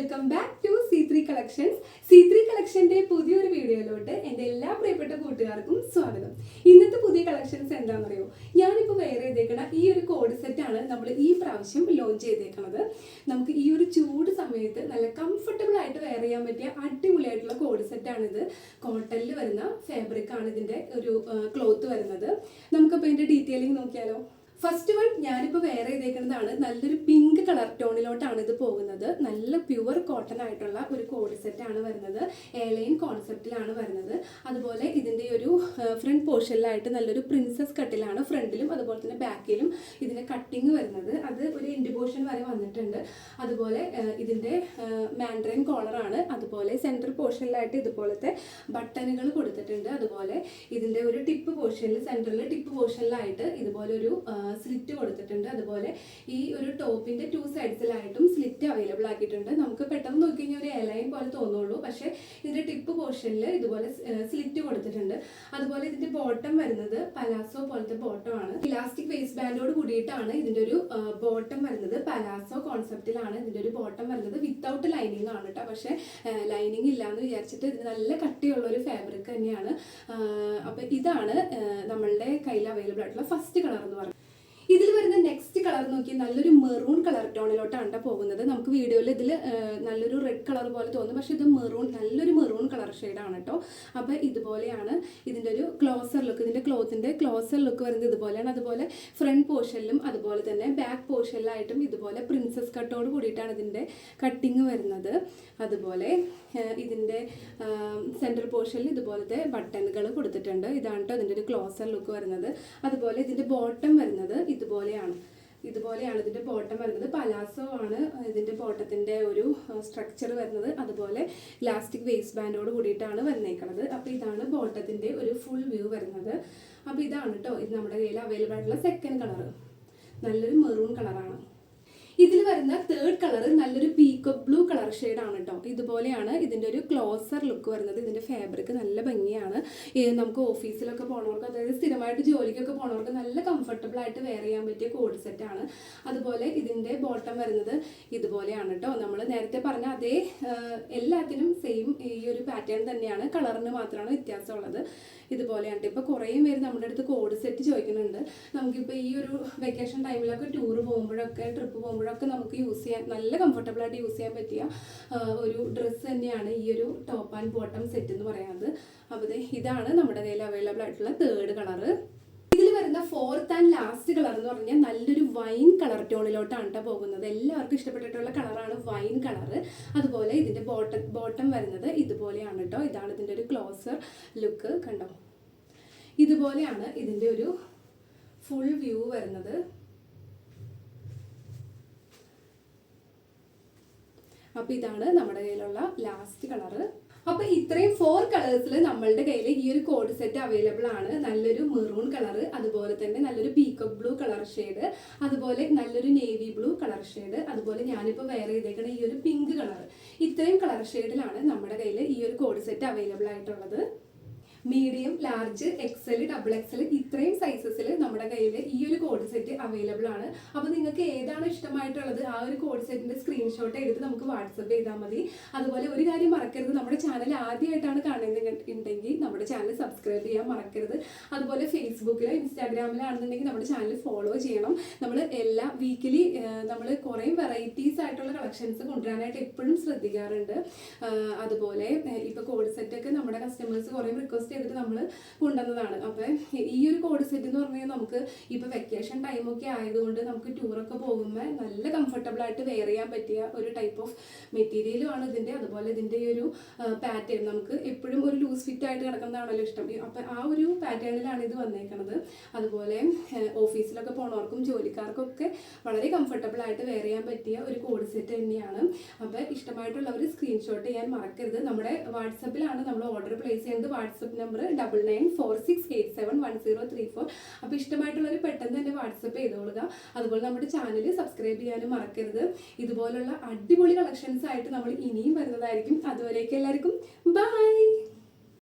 Welcome back to C three collections C three കളക്ഷന്റെ പുതിയൊരു വീഡിയോയിലോട്ട് എന്റെ എല്ലാ പ്രിയപ്പെട്ട കൂട്ടുകാർക്കും സ്വാഗതം. ഇന്നത്തെ പുതിയ കളക്ഷൻസ് എന്താണെന്നറിയോ? ഞാനിപ്പോൾ വെയർ ചെയ്തേക്കണ ഈ ഒരു കോഡ് സെറ്റാണ് നമ്മൾ ഈ പ്രാവശ്യം ലോഞ്ച് ചെയ്തേക്കുന്നത്. നമുക്ക് ഈ ഒരു ചൂട് സമയത്ത് നല്ല കംഫർട്ടബിൾ ആയിട്ട് വെയർ ചെയ്യാൻ പറ്റിയ അടിപൊളിയായിട്ടുള്ള കോഡ് സെറ്റാണിത് കോട്ടണിൽ വരുന്ന ഫാബ്രിക് ആണ് ഇതിന്റെ ഒരു ക്ലോത്ത് വരുന്നത്. നമുക്കപ്പോൾ ഇതിന്റെ ഡീറ്റെയിലിംഗ് നോക്കിയാലോ? ഫസ്റ്റ് വൺ ഞാനിപ്പോൾ വെയർ ചെയ്തേക്കുന്നതാണ് നല്ലൊരു പിങ്ക് കളർ ടോണിലോട്ടാണ് ഇത് പോകുന്നത്. നല്ല പ്യുവർ കോട്ടൺ ആയിട്ടുള്ള ഒരു കോഡ് സെറ്റ് ആണ് വരുന്നത്. എയർലൈൻ കോൺസെപ്റ്റിലാണ് വരുന്നത്. അതുപോലെ ഇതിന്റെ ഒരു ഫ്രണ്ട് പോർഷനിലായിട്ട് നല്ലൊരു പ്രിൻസസ് കട്ടിലാണ് ഫ്രണ്ടിലും അതുപോലെ തന്നെ ബാക്കിലും ഇതിന്റെ കട്ടിങ് വരുന്നത്. അത് ഒരു എൻഡ് പോർഷൻ വരെ വന്നിട്ടുണ്ട്. അതുപോലെ ഇതിന്റെ മാൻഡ്രൈൻ കോളറാണ് അതുപോലെ സെൻട്രൽ പോർഷനിലായിട്ട് ഇതുപോലത്തെ ബട്ടണുകൾ കൊടുത്തിട്ടുണ്ട്. അതുപോലെ ഇതിന്റെ ഒരു ടിപ്പ് പോർഷനിൽ സെൻട്രലിൽ ടിപ്പ് പോർഷനിലായിട്ട് ഇതുപോലെ ഒരു സ്ലിറ്റ് കൊടുത്തിട്ടുണ്ട്. അതുപോലെ ഈ ഒരു ടോപ്പിന്റെ ടു സൈഡ്സിലായിട്ടും സ്ലിറ്റ് അവൈലബിൾ ആക്കിയിട്ടുണ്ട്. നമുക്ക് പെട്ടെന്ന് നോക്കി കഴിഞ്ഞാൽ ഒരു എലൈൻ പോലെ തോന്നുള്ളൂ. പക്ഷേ ഇതിന്റെ ടിപ്പ് പോർഷനിൽ ഇതുപോലെ സ്ലിറ്റ് കൊടുത്തിട്ടുണ്ട്. അതുപോലെ ഇതിന്റെ ബോട്ടം വരുന്നത് പലാസോ പോലത്തെ ബോട്ടം ആണ്. ഇലാസ്റ്റിക് വേസ്റ്റ് ബാൻഡോട് കൂടിയിട്ടാണ് ഇതിന്റെ ഒരു ബോട്ടം വരുന്നത്. പലാസോ കോൺസെപ്റ്റിലാണ് ഇതിന്റെ ഒരു ബോട്ടം വരുന്നത്. വിത്തൗട്ട് ലൈനിങ് ആണ് കേട്ടോ പക്ഷേ ലൈനിങ് ഇല്ലാന്ന് വിചാരിച്ചിട്ട് ഇത് നല്ല കട്ടിയുള്ള ഒരു ഫാബ്രിക് തന്നെയാണ്. അപ്പോൾ ഇതാണ് നമ്മളുടെ കയ്യിൽ അവൈലബിൾ ആയിട്ടുള്ള ഫസ്റ്റ് കളർ എന്ന് പറയുന്നത്. നെക്സ്റ്റ് കളർ നോക്കി നല്ലൊരു മെറൂൺ കളർ ടോണിലോട്ടാണ് ട്ടോ പോകുന്നത്. നമുക്ക് വീഡിയോയിൽ ഇതിൽ നല്ലൊരു റെഡ് കളർ പോലെ തോന്നും. പക്ഷേ ഇത് മെറൂൺ നല്ലൊരു മെറൂൺ കളർ ഷെയ്ഡാണ് കേട്ടോ അപ്പോൾ ഇതുപോലെയാണ് ഇതിന്റെ ഒരു ക്ലോസർ ലുക്ക് ഇതിന്റെ ക്ലോത്തിന്റെ ക്ലോസർ ലുക്ക് വരുന്നത് ഇതുപോലെയാണ്. അതുപോലെ ഫ്രണ്ട് പോർഷനിലും അതുപോലെ തന്നെ ബാക്ക് പോർഷനിലായിട്ടും ഇതുപോലെ പ്രിൻസസ് കട്ടോട് കൂടിയിട്ടാണ് ഇതിന്റെ കട്ടിങ് വരുന്നത്. അതുപോലെ ഇതിന്റെ സെൻട്രൽ പോർഷനിൽ ഇതുപോലത്തെ ബട്ടണുകൾ കൊടുത്തിട്ടുണ്ട്. ഇതാണ് കേട്ടോ ഇതിന്റെ ഒരു ക്ലോസർ ലുക്ക് വരുന്നത്. അതുപോലെ ഇതിന്റെ ബോട്ടം വരുന്നത് ഇതുപോലെയാണ്. ഇതുപോലെയാണ് ഇതിന്റെ ബോട്ടം വരുന്നത്. പലാസോ ആണ് ഇതിന്റെ ബോട്ടത്തിന്റെ ഒരു സ്ട്രക്ചർ വരുന്നത്. അതുപോലെ ലാസ്റ്റിക് വേസ്റ്റ് ബാൻഡോട് കൂടിയിട്ടാണ് വന്നേക്കുന്നത് അപ്പോൾ ഇതാണ് ബോട്ടത്തിന്റെ ഒരു ഫുൾ വ്യൂ വരുന്നത്. അപ്പോൾ ഇതാണ് കേട്ടോ ഇത് നമ്മുടെ കയ്യിൽ അവൈലബിൾ ആയിട്ടുള്ള സെക്കൻഡ് കളർ നല്ലൊരു മെറൂൺ കളറാണ് ഇതിൽ വരുന്ന തേർഡ് കളർ നല്ലൊരു പീക്കോ ബ്ലൂ കളർ ആണ് കേട്ടോ ഇതുപോലെയാണ് ഇതിന്റെ ഒരു ക്ലോസർ ലുക്ക് വരുന്നത്. ഇതിന്റെ ഫാബ്രിക് നല്ല ഭംഗിയാണ്. നമുക്ക് ഓഫീസിലൊക്കെ പോണവർക്ക് അതായത് സ്ഥിരമായിട്ട് ജോലിക്കൊക്കെ പോണവർക്ക് നല്ല കംഫർട്ടബിൾ ആയിട്ട് വെയർ ചെയ്യാൻ പറ്റിയ കോഡ് സെറ്റ് ആണ്. അതുപോലെ ഇതിന്റെ ബോട്ടം വരുന്നത് ഇതുപോലെയാണ് കേട്ടോ നമ്മൾ നേരത്തെ പറഞ്ഞ അതേ എല്ലാത്തിനും സെയിം ഈ ഒരു പാറ്റേൺ തന്നെയാണ്. കളറിന് മാത്രമാണ് വ്യത്യാസമുള്ളത്. ഇതുപോലെയാണ് ഇപ്പോൾ കുറേ പേര് നമ്മുടെ അടുത്ത് കോഡ് സെറ്റ് ചോദിക്കുന്നുണ്ട്. നമുക്കിപ്പോൾ ഈ ഒരു വെക്കേഷൻ ടൈമിലൊക്കെ ടൂർ പോകുമ്പോഴൊക്കെ ട്രിപ്പ് പോകുമ്പോഴൊക്കെ നമുക്ക് യൂസ് ചെയ്യാൻ നല്ല കംഫർട്ടബിൾ ആയിട്ട് യൂസ് ചെയ്യാൻ പറ്റിയ ഒരു ഡ്രസ്സ് തന്നെയാണ് ഈ ഒരു ടോപ്പ് ആൻഡ് ബോട്ടം സെറ്റ് എന്ന് പറയുന്നത് അപ്പോൾ ഇതാണ് നമ്മുടെ കയ്യിൽ അവൈലബിൾ ആയിട്ടുള്ള തേർഡ് കളറ് ഇതിൽ വരുന്ന ഫോർത്ത് ആൻഡ് ലാസ്റ്റ് കളർ എന്ന് പറഞ്ഞാൽ നല്ലൊരു വൈൻ കളർ ടോണിലോട്ടാണ് കേട്ടോ പോകുന്നത്. എല്ലാവർക്കും ഇഷ്ടപ്പെട്ടിട്ടുള്ള കളറാണ് വൈൻ കളർ അതുപോലെ ഇതിന്റെ ബോട്ടം ബോട്ടം വരുന്നത് ഇതുപോലെയാണ് കേട്ടോ ഇതാണ് ഇതിന്റെ ഒരു ക്ലോസർ ലുക്ക് കണ്ടോ? ഇതുപോലെയാണ് ഇതിന്റെ ഒരു ഫുൾ വ്യൂ വരുന്നത്. അപ്പോൾ ഇതാണ് നമ്മുടെ കയ്യിലുള്ള ലാസ്റ്റ് കളറ് അപ്പോൾ ഇത്രയും ഫോർ കളേഴ്സിൽ നമ്മളുടെ കയ്യിൽ ഈ ഒരു കോഡ് സെറ്റ് അവൈലബിൾ ആണ്. നല്ലൊരു മെറൂൺ കളർ അതുപോലെ തന്നെ നല്ലൊരു പീക്കോക്ക് ബ്ലൂ കളർ ഷെയ്ഡ് അതുപോലെ നല്ലൊരു നേവി ബ്ലൂ കളർ ഷെയ്ഡ് അതുപോലെ ഞാനിപ്പോൾ വെയർ ചെയ്തേക്കണ ഈ ഒരു പിങ്ക് കളർ ഇത്രയും കളർ ഷെയ്ഡിലാണ് നമ്മുടെ കയ്യിൽ ഈ ഒരു കോഡ് സെറ്റ് അവൈലബിൾ ആയിട്ടുള്ളത്. Medium large XL double XL ഇത്രയും സൈസസിൽ നമ്മുടെ കയ്യിൽ ഈ ഒരു കോഡ് സെറ്റ് അവൈലബിൾ ആണ്. അപ്പോൾ നിങ്ങൾക്ക് ഏതാണ് ഇഷ്ടമായിട്ടുള്ളത് ആ ഒരു കോഡ് സെറ്റിന്റെ സ്ക്രീൻഷോട്ട് എടുത്ത് നമുക്ക് വാട്സപ്പ് ചെയ്താൽ മതി. അതുപോലെ ഒരു കാര്യം മറക്കരുത് നമ്മുടെ ചാനൽ ആദ്യമായിട്ടാണ് കാണുന്നത് ഉണ്ടെങ്കിൽ ചാനൽ സബ്സ്ക്രൈബ് ചെയ്യാൻ മറക്കരുത്. അതുപോലെ ഫേസ്ബുക്കിലോ ഇൻസ്റ്റാഗ്രാമിലാണെന്നുണ്ടെങ്കിൽ നമ്മുടെ ചാനൽ ഫോളോ ചെയ്യണം. നമ്മൾ എല്ലാ വീക്കിലി നമ്മൾ കുറേ വെറൈറ്റീസ് ആയിട്ടുള്ള കളക്ഷൻസ് കൊണ്ടുവരാനായിട്ട് എപ്പോഴും ശ്രദ്ധിക്കാറുണ്ട്. അതുപോലെ ഇപ്പോൾ കോഡ് സെറ്റൊക്കെ നമ്മുടെ കസ്റ്റമേഴ്സ് കുറേ റിക്വസ്റ്റ് ചെയ്തിട്ട് നമ്മൾ കൊണ്ടുവന്നതാണ്. അപ്പോൾ ഈ ഒരു കോഡ് സെറ്റ് എന്ന് പറഞ്ഞാൽ നമുക്ക് ഇപ്പോൾ വെക്കേഷൻ ടൈമൊക്കെ ആയതുകൊണ്ട് നമുക്ക് ടൂറൊക്കെ പോകുമ്പോൾ നല്ല കംഫർട്ടബിൾ ആയിട്ട് വെയർ ചെയ്യാൻ പറ്റിയ ഒരു ടൈപ്പ് ഓഫ് മെറ്റീരിയലും ആണ് ഇതിന്റെ. അതുപോലെ ഇതിന്റെ ഈ ഒരു പാറ്റേൺ നമുക്ക് എപ്പോഴും ഒരു ലൂസ് ഫിറ്റ് ആയിട്ട് കിടക്കുന്നതാണല്ലോ ഇഷ്ടം. അപ്പം ആ ഒരു പാറ്റേണിലാണ് ഇത് വന്നേക്കുന്നത് അതുപോലെ ഓഫീസിലൊക്കെ പോണവർക്കും ജോലിക്കാർക്കൊക്കെ വളരെ കംഫർട്ടബിൾ ആയിട്ട് വെയർ ചെയ്യാൻ പറ്റിയ ഒരു കോഡ് സെറ്റ് തന്നെയാണ്. അപ്പോൾ ഒരു സ്ക്രീൻഷോട്ട് ചെയ്യാൻ മറക്കരുത്. നമ്മുടെ വാട്സപ്പിലാണ് നമ്മൾ ഓർഡർ പ്ലേസ് ചെയ്യുന്നത്. WhatsApp number double nine four six eight seven one zero three four അപ്പോൾ ഇഷ്ടമായിട്ടുള്ളവർ പെട്ടെന്ന് തന്നെ വാട്സപ്പ് ചെയ്തോളുക. അതുപോലെ നമ്മുടെ ചാനൽ സബ്സ്ക്രൈബ് ചെയ്യാനും മറക്കരുത്. ഇതുപോലുള്ള അടിപൊളി കളക്ഷൻസ് ആയിട്ട് നമ്മൾ ഇനിയും വരുന്നതായിരിക്കും. അതുവരേക്കും എല്ലാവർക്കും ബൈ